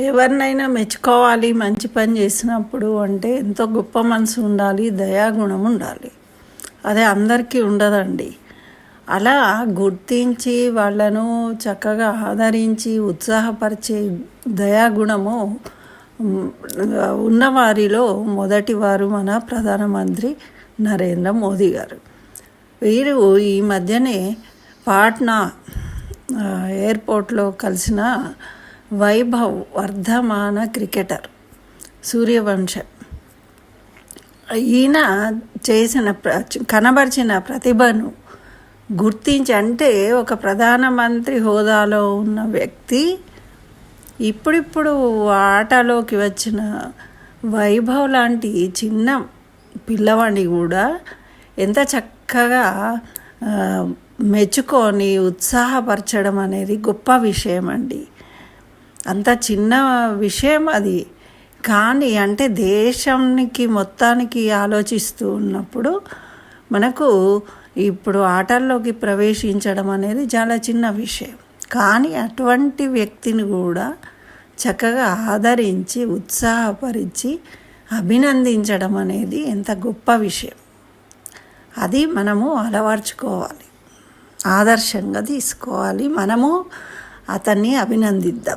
ఎవరినైనా మెచ్చుకోవాలి మంచి పని చేసినప్పుడు అంటే ఎంతో గొప్ప మనసు ఉండాలి దయాగుణం ఉండాలి. అదే అందరికీ ఉండదండి. అలా గుర్తించి వాళ్ళను చక్కగా ఆదరించి ఉత్సాహపరిచే దయాగుణము ఉన్నవారిలో మొదటివారు మన ప్రధానమంత్రి నరేంద్ర మోదీ గారు. వీరు ఈ మధ్యనే పాట్నా ఎయిర్పోర్ట్లో కలిసిన వైభవ్ వర్ధమాన క్రికెటర్ సూర్యవంశం. ఈయన చేసిన ప్ర కనబరిచిన ప్రతిభను గుర్తించి అంటే ఒక ప్రధానమంత్రి హోదాలో ఉన్న వ్యక్తి ఇప్పుడిప్పుడు ఆటలోకి వచ్చిన వైభవ్ లాంటి చిన్న పిల్లవాడిని కూడా ఎంత చక్కగా మెచ్చుకొని ఉత్సాహపరచడం అనేది గొప్ప విషయం అండి అంత చిన్న విషయం అది. కానీ అంటే దేశానికి మొత్తానికి ఆలోచిస్తూ ఉన్నప్పుడు మనకు ఇప్పుడు ఆటల్లోకి ప్రవేశించడం అనేది చాలా చిన్న విషయం. కానీ అటువంటి వ్యక్తిని కూడా చక్కగా ఆదరించి ఉత్సాహపరిచి అభినందించడం అనేది ఎంత గొప్ప విషయం. అది మనము అలవర్చుకోవాలి. ఆదర్శంగా తీసుకోవాలి. మనము అతన్ని అభినందిద్దాం.